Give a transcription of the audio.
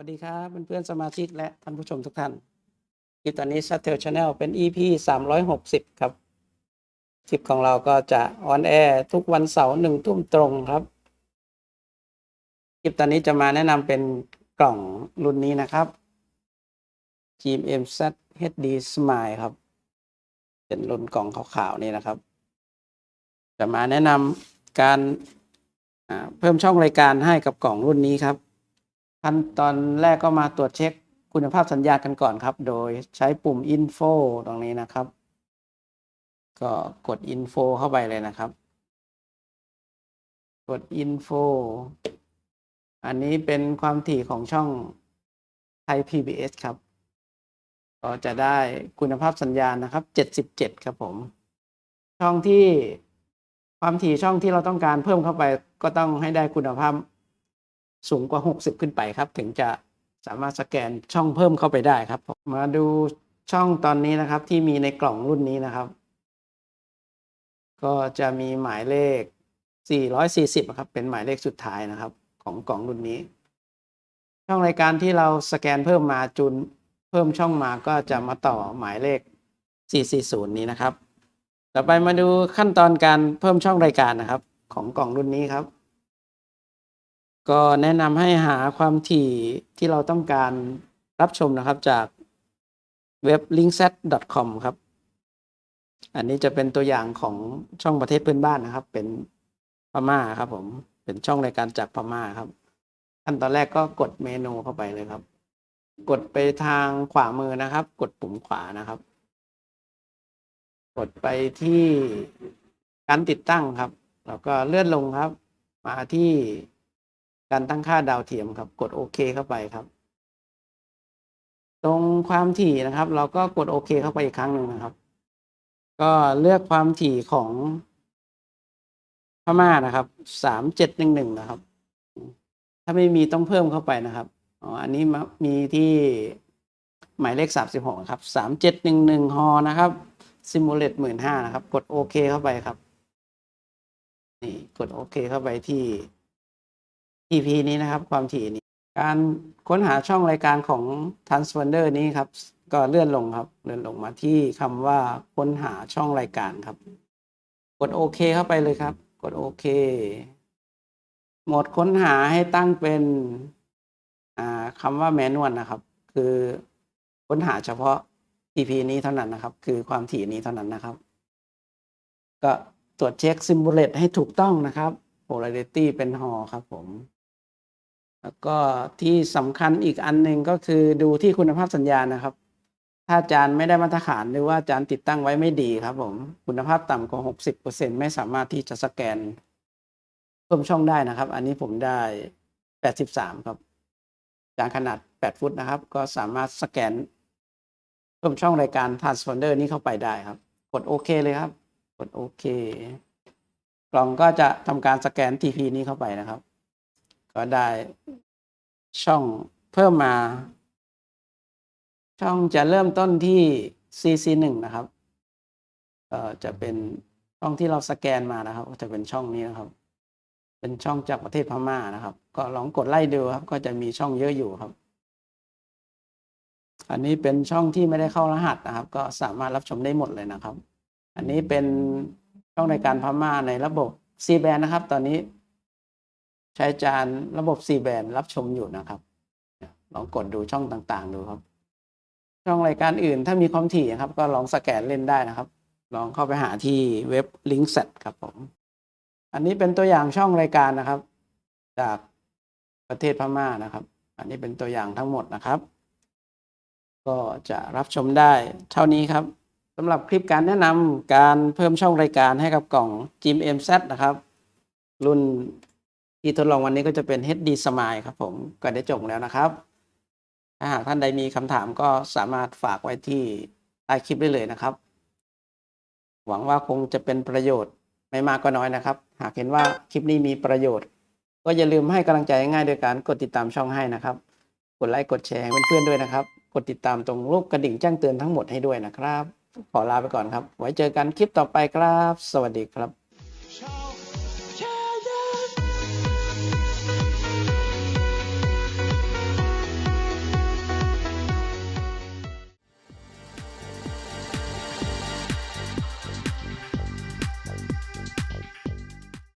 สวัสดีครับเพื่อนๆสมาชิกและท่านผู้ชมทุกท่านคลิปตอนนี้ s h u t t l e Channel เป็น EP 360 ครับ คลิปของเราก็จะออนแอร์ทุกวันเสาร์หนึ่งทุ่มตรงครับ คลิปตอนนี้จะมาแนะนำเป็นกล่องรุ่นนี้นะครับ GMZ HD Smile ครับ เป็นรุ่นกล่องขาวๆนี่นะครับ จะมาแนะนำการเพิ่มช่องรายการให้กับกล่องรุ่นนี้ครับ ขั้นตอนแรกก็มาตรวจเช็คคุณภาพสัญญาณกันก่อนครับ โดยใช้ปุ่ม info ตรงนี้นะครับ ก็กด info เข้าไปเลยนะครับ กด info อันนี้เป็นความถี่ของช่องไทย PBS ครับ ก็จะได้คุณภาพสัญญาณนะครับ 77 ครับผม ช่องที่ความถี่ช่องที่เราต้องการเพิ่มเข้าไปก็ต้องให้ได้คุณภาพ สูงกว่า 60 ขึ้นไปครับ ถึงจะสามารถสแกนช่องเพิ่มเข้าไปได้ครับ มาดูช่องตอนนี้นะครับ ที่มีในกล่องรุ่นนี้นะครับ ก็จะมีหมายเลข 440ครับ เป็นหมายเลขสุดท้ายนะครับ ของกล่องรุ่นนี้ ช่องรายการที่เราสแกนเพิ่มมาจูนเพิ่มช่องมาก็จะมาต่อหมายเลข 440 นี้นะครับ ต่อไปมาดูขั้นตอนการเพิ่มช่องรายการนะครับ ของกล่องรุ่นนี้ครับ ก็แนะนำให้หาความถี่ที่เราต้องการรับชมนะครับจากเว็บ linkset.com ครับ อันนี้จะเป็นตัวอย่างของช่องประเทศเพื่อนบ้านนะครับ เป็นพม่าครับผม เป็นช่องรายการจากพม่าครับ ขั้นตอนแรกก็กดเมนูเข้าไปเลยครับ กดไปทางขวามือนะครับ กดปุ่มขวานะครับ กดไปที่การติดตั้งครับ แล้วก็เลื่อนลงครับ มาที่ การตั้งค่าดาวเทียมครับ กดโอเคเข้าไปครับ ตรงความถี่นะครับ เราก็กดโอเคเข้าไปอีกครั้งหนึ่งนะครับ ก็เลือกความถี่ของพม่านะครับสามเจ็ดหนึ่งหนึ่งนะครับ ถ้าไม่มีต้องเพิ่มเข้าไปนะครับอ๋ออันนี้มามีที่หมายเลขสามสิบหกครับสามเจ็ดหนึ่งหนึ่งฮอนะครับซิมูเลตหมื่นห้านะครับ กดโอเคเข้าไปครับ นี่กดโอเคเข้าไปที่ EP นี้นะครับความถี่นี้ การค้นหาช่องรายการของ Transponder นี้ครับ ก็เลื่อนลงครับ เลื่อนลงมาที่คำว่าค้นหาช่องรายการครับ กดโอเคเข้าไปเลยครับ กดโอเคโหมดค้นหาให้ตั้งเป็นอ่าคำว่าแมนวลนะครับ คือค้นหาเฉพาะ EP นี้เท่านั้นนะครับ คือความถี่นี้เท่านั้นนะครับ ก็ตรวจเช็คซิม u l เลตให้ถูกต้องนะครับ polarity เป็นหอครับผม แล้วก็ที่สำคัญอีกอันหนึ่งก็คือดูที่คุณภาพสัญญาณนะครับ ถ้าจานไม่ได้มาตรฐานหรือว่าจานติดตั้งไว้ไม่ดีครับผมคุณภาพต่ำกว่า 60%ไม่สามารถที่จะสแกน เพิ่มช่องได้นะครับ อันนี้ผมได้ 83 ครับ จานขนาด 8 ฟุตนะครับ ก็สามารถสแกน เพิ่มช่องรายการ transponder นี้เข้าไปได้ครับ กดโอเคเลยครับ กดโอเคกล่องก็จะทำการสแกน TP นี้เข้าไปนะครับ ก็ได้ ช่องเพิ่มมา ช่องจะเริ่มต้นที่ CC หนึ่งนะครับเอ่อจะเป็นช่องที่เราสแกนมานะครับ ก็จะเป็นช่องนี้นะครับ เป็นช่องจากประเทศพม่านะครับ ก็ลองกดไล่ดูครับ ก็จะมีช่องเยอะอยู่ครับ อันนี้เป็นช่องที่ไม่ได้เข้ารหัสนะครับ ก็สามารถรับชมได้หมดเลยนะครับ อันนี้เป็นช่องรายการพม่าในระบบ C band นะครับ ตอนนี้ ช้จานระบบ C band รับชมอยู่นะครับลองกดดูช่องต่างๆ ดูครับ ช่องรายการอื่นถ้ามีความถี่นะครับ ก็ลองสแกนเล่นได้นะครับ ลองเข้าไปหาที่เว็บ Linkset ครับผม อันนี้เป็นตัวอย่างช่องรายการนะครับ จากประเทศพม่านะครับ อันนี้เป็นตัวอย่างทั้งหมดนะครับ ก็จะรับชมได้เท่านี้ครับสำหรับคลิปการแนะนำการเพิ่มช่องรายการให้กับกล่อง Jim MZ นะครับ รุ่น ที่ทดลองวันนี้ก็จะเป็น HD Smile ครับผมก็ได้จบแล้วนะครับ ถ้าหากท่านใดมีคำถามก็สามารถฝากไว้ที่ใต้คลิปได้เลยนะครับ หวังว่าคงจะเป็นประโยชน์ไม่มากก็น้อยนะครับ หากเห็นว่าคลิปนี้มีประโยชน์ ก็อย่าลืมให้กำลังใจง่ายๆโดยการกดติดตามช่องให้นะครับ กดไลค์กดแชร์ให้เพื่อนๆด้วยนะครับ กดติดตามตรงรูปกระดิ่งแจ้งเตือนทั้งหมดให้ด้วยนะครับ ขอลาไปก่อนครับ ไว้เจอกันคลิปต่อไปครับ สวัสดีครับ